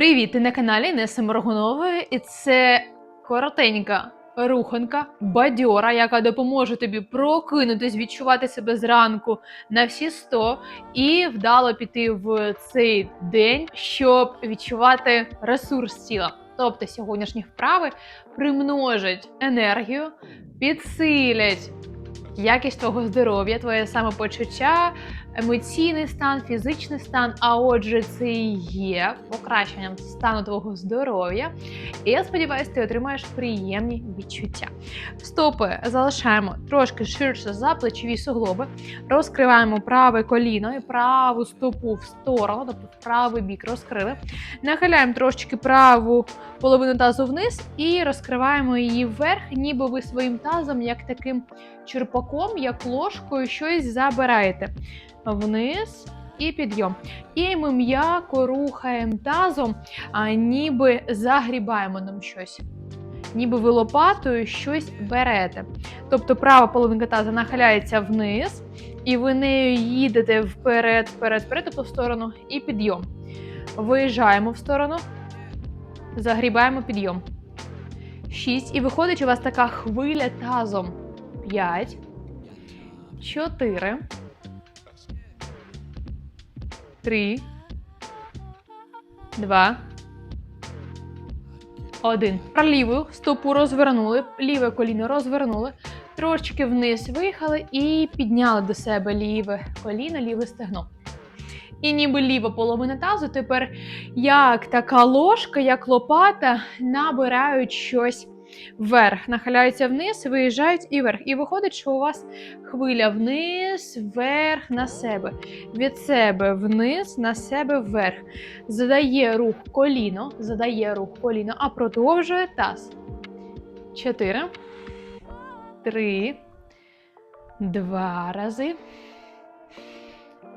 Привіт! Ти на каналі Неси Моргунової, і це коротенька руханка, бадьора, яка допоможе тобі прокинутись, відчувати себе зранку на всі 100 і вдало піти в цей день, щоб відчувати ресурс тіла. Тобто сьогоднішні вправи примножать енергію, підсилять якість твого здоров'я, твоє самопочуття, емоційний стан, фізичний стан. А отже, це і є покращенням стану твого здоров'я. І я сподіваюся, ти отримаєш приємні відчуття. Стопи залишаємо трошки ширше за плечові суглоби, розкриваємо праве коліно і праву стопу в сторону, тобто правий бік розкрили. Нахиляємо трошечки праву половину тазу вниз і розкриваємо її вверх, ніби ви своїм тазом, як таким черпаком, як ложкою, щось забираєте вниз. І підйом. І ми м'яко рухаємо тазом, а ніби загрібаємо нам щось. Ніби ви лопатою щось берете. Тобто права половинка таза нахиляється вниз, і ви нею їдете вперед, вперед, вперед, тобто в сторону, і підйом. Виїжджаємо в сторону, загрібаємо підйом. 6. І виходить у вас така хвиля тазом. 5, 4, 3, 2, 1. Ліву стопу розвернули, ліве коліно розвернули, трошки вниз виїхали і підняли до себе ліве коліно, ліве стегно. І ніби ліва половина тазу тепер як така ложка, як лопата, набирають щось вверх, нахиляються вниз, виїжджають і вверх. І виходить, що у вас хвиля вниз, вверх на себе. Від себе вниз, на себе вверх. Задає рух коліно, задає рух коліно, а продовжує таз. Чотири. Три. Два рази.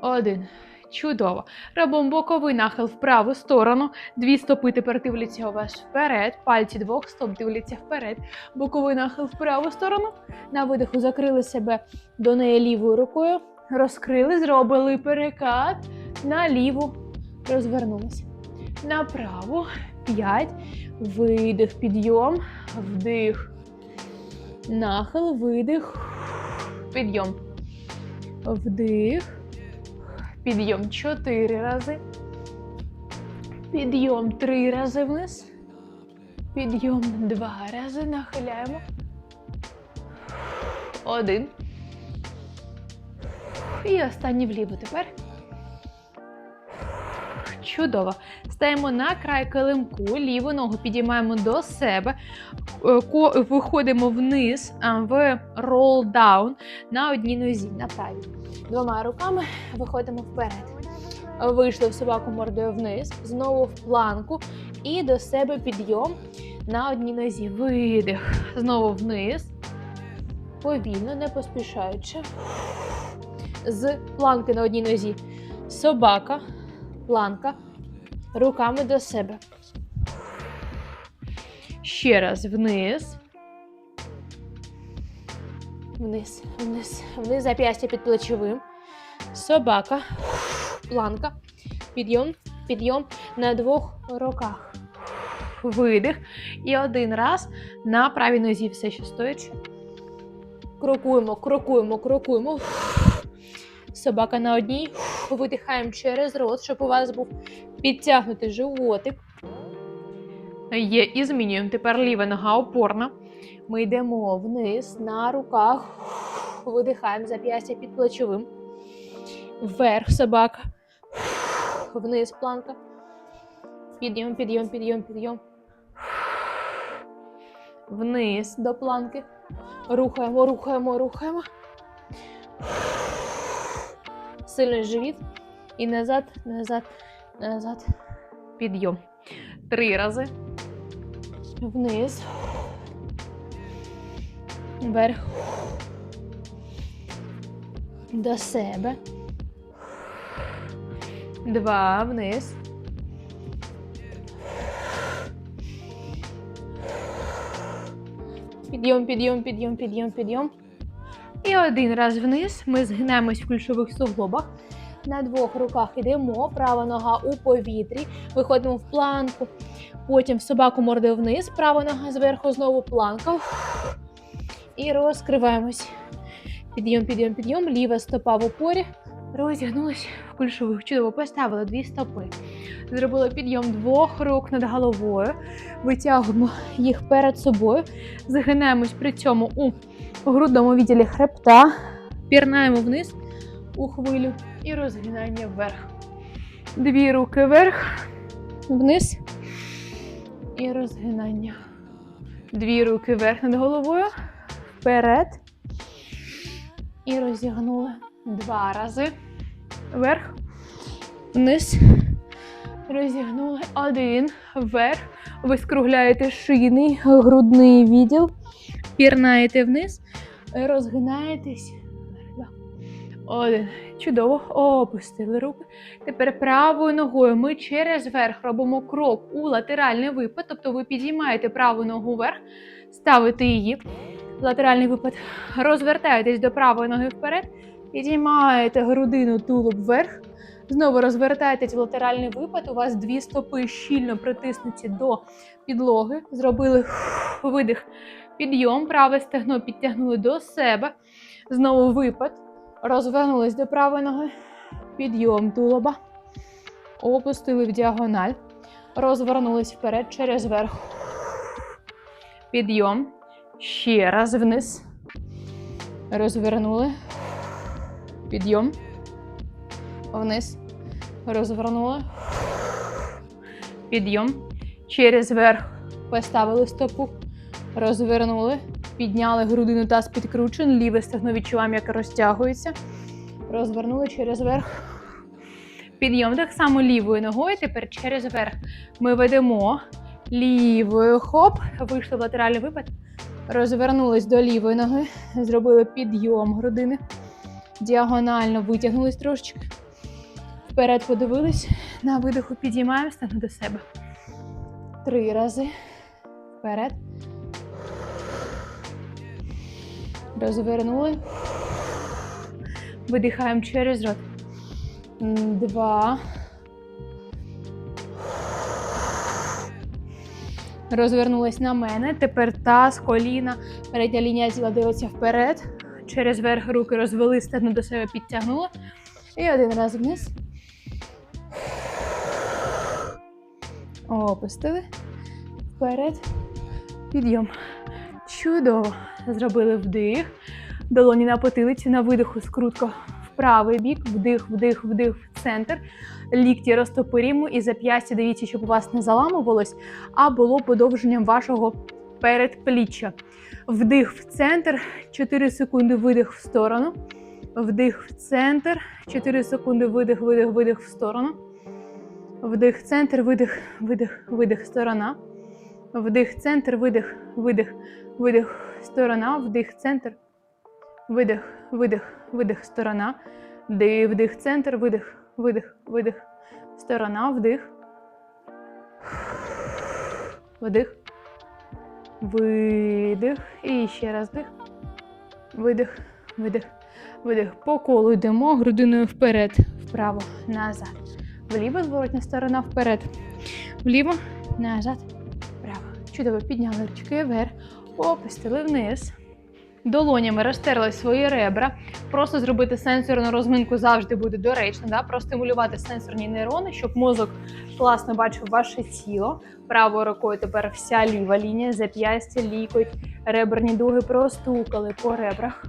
Один. Чудово. Робимо боковий нахил в праву сторону. Дві стопи тепер дивляться у вас вперед. Пальці двох стоп дивляться вперед. Боковий нахил в праву сторону. На видиху закрили себе до неї лівою рукою. Розкрили, зробили перекат. На ліву розвернулися. Направо. П'ять. Видих, підйом. Вдих. Нахил, видих. Підйом. Вдих. Підйом 4 рази. Підйом 3 рази вниз. Підйом 2 рази. Нахиляємо. Один. І останній вліво тепер. Чудово. Стаємо на край килимку, ліву ногу підіймаємо до себе, е, виходимо вниз в down на одній нозі, на правій. Двома руками виходимо вперед. Вийшли в собаку мордою вниз, знову в планку і до себе підйом на одній нозі. Видих. Знову вниз. Повільно, не поспішаючи. З планки на одній нозі. Собака, планка, руками до себе. Ще раз вниз. Вниз, вниз, вниз, зап'ястя під плечовим. Собака, планка, підйом, підйом на двох руках. Видих. І один раз на правій нозі все ще стоячи. Крокуємо, крокуємо, крокуємо. Собака на одній. Видихаємо через рот, щоб у вас був підтягнутий животик. Є, і змінюємо. Тепер ліва нога опорна. Ми йдемо вниз на руках. Видихаємо зап'ястя під плечовим. Вверх собака. Вниз планка. Підйом, підйом, підйом, підйом. Вниз до планки. Рухаємо, рухаємо, рухаємо. Сильний живіт. І назад, назад, назад. Підйом. Три рази. Вниз. Вверх. До себе. Два вниз. Підйом, підйом, підйом, підйом, підйом. І один раз вниз. Ми згинаємось в ключових суглобах. На двох руках йдемо, права нога у повітрі, виходимо в планку. Потім в собаку морди вниз, права нога зверху, знову планка. І розкриваємось. Підйом, підйом, підйом. Ліва стопа в опорі. Розігнулись в кульшових. Чудово, поставили дві стопи. Зробили підйом двох рук над головою. Витягуємо їх перед собою. Загинаємось при цьому у грудному відділі хребта. Пірнаємо вниз у хвилю і розгинання вверх. Дві руки вверх, вниз і розгинання. Дві руки вверх над головою, вперед. І розігнули два рази. Вверх, вниз. Розігнули один вверх. Ви скругляєте шийний, грудний відділ. Пірнаєте вниз, розгинаєтесь. Один. Чудово. Опустили руки. Тепер правою ногою ми через верх робимо крок у латеральний випад. Тобто ви підіймаєте праву ногу вверх, ставите її. Латеральний випад. Розвертаєтесь до правої ноги вперед, підіймаєте грудину тулуб вверх. Знову розвертаєтесь в латеральний випад. У вас дві стопи щільно притиснуті до підлоги. Зробили видих, підйом, праве стегно підтягнули до себе. Знову випад. Розвернулись до правої ноги. Підйом тулуба. Опустили в діагональ. Розвернулись вперед через верх. Підйом. Ще раз вниз. Розвернули. Підйом. Вниз. Розвернули. Підйом. Через верх. Поставили стопу. Розвернули. Підняли грудину таз підкручен. Ліве стегно відчуваємо, як розтягується. Розвернули через верх. Підйом так само лівою ногою. Тепер через верх ми ведемо лівою хоп. Вийшли в латеральний випад. Розвернулись до лівої ноги. Зробили підйом грудини. Діагонально витягнулись трошечки. Вперед подивились. На видиху підіймаємо стегно до себе. Три рази. Вперед. Розвернули. Видихаємо через рот. Два. Розвернулись на мене. Тепер таз, коліна, передня лінія тіла дивиться вперед. Через верх руки розвели, стегно до себе підтягнули. І один раз вниз. Опустили. Вперед. Підйом. Чудово. Зробили вдих. Долоні на потилицю на видиху скрутка в правий бік. Вдих, вдих, вдих центр. Лікті розтопирімо і зап'ястя дивіться, щоб у вас не заламувалось, а було подовженням вашого передпліччя. Вдих в центр, 4 секунди видих в сторону. Вдих в центр, 4 секунди видих, видих, видих в сторону. Вдих, центр, видих, видих, видих, сторона. Вдих, центр, видих, видих, видих, сторона. Вдих, центр, видих, видих, видих, сторона. Вдих, центр, видих, видих, видих, сторона. Вдих. Вдих. Видих. І ще раз вдих. Видих, видих, видих. По колу йдемо грудиною вперед, вправо, назад. Вліво зворотня сторона вперед. Вліво, назад, вправо. Чудово, підняли ручки вверх, опустили вниз. Долонями розтерли свої ребра. Просто зробити сенсорну розминку завжди буде доречно. Да? Простимулювати сенсорні нейрони, щоб мозок класно бачив ваше тіло. Правою рукою тепер вся ліва лінія, зап'ястя, лікоть, реберні дуги простукали по ребрах.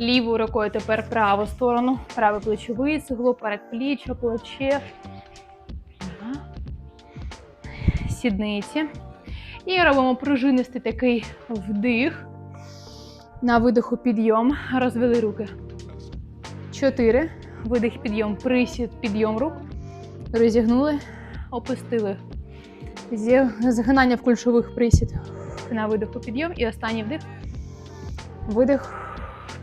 Лівою рукою тепер праву сторону, праве плечовий суглоб, передпліччя, плече, сідниці. І робимо пружинистий такий вдих. На видиху підйом. Розвели руки. Чотири. Видих, підйом, присід, підйом рук. Розігнули, опустили. Згинання в кульшових присід. На видиху підйом. І останній вдих. Видих,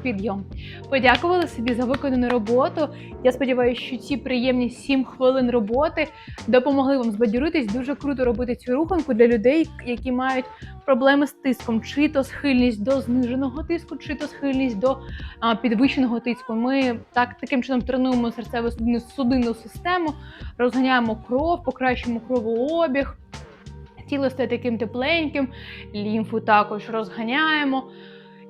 підйом. Подякували собі за виконану роботу. Я сподіваюся, що ці приємні 7 хвилин роботи допомогли вам збадьоритись. Дуже круто робити цю руханку для людей, які мають проблеми з тиском, чи то схильність до зниженого тиску, чи то схильність до а, підвищеного тиску. Ми так таким чином тренуємо серцево-судинну судинну систему, розганяємо кров, покращуємо кровообіг. Тіло стає таким тепленьким, лімфу також розганяємо,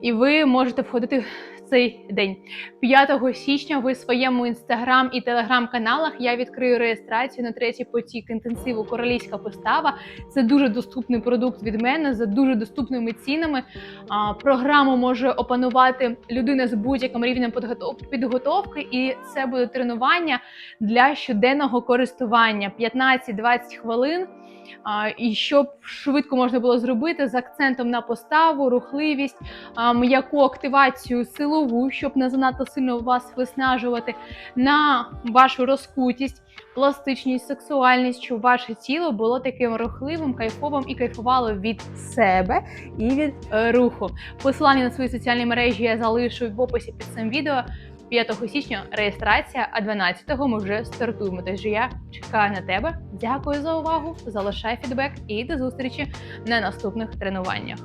і ви можете входити в цей день. 5 січня ви в своєму інстаграм і телеграм-каналах я відкрию реєстрацію на третій потік інтенсиву Королівська постава. Це дуже доступний продукт від мене за дуже доступними цінами. Програму може опанувати людина з будь-яким рівнем підготов- підготовки, і це буде тренування для щоденного користування 15-20 хвилин. І щоб швидко можна було зробити з акцентом на поставу, рухливість, м'яку активацію силову, щоб не занадто сильно вас виснажувати, на вашу розкутість, пластичність, сексуальність, щоб ваше тіло було таким рухливим, кайфовим і кайфувало від себе і від е, руху. Посилання на свої соціальні мережі я залишу в описі під цим відео. 5 січня реєстрація, а 12-го ми вже стартуємо. Тож я чекаю на тебе. Дякую за увагу. Залишай фідбек і до зустрічі на наступних тренуваннях.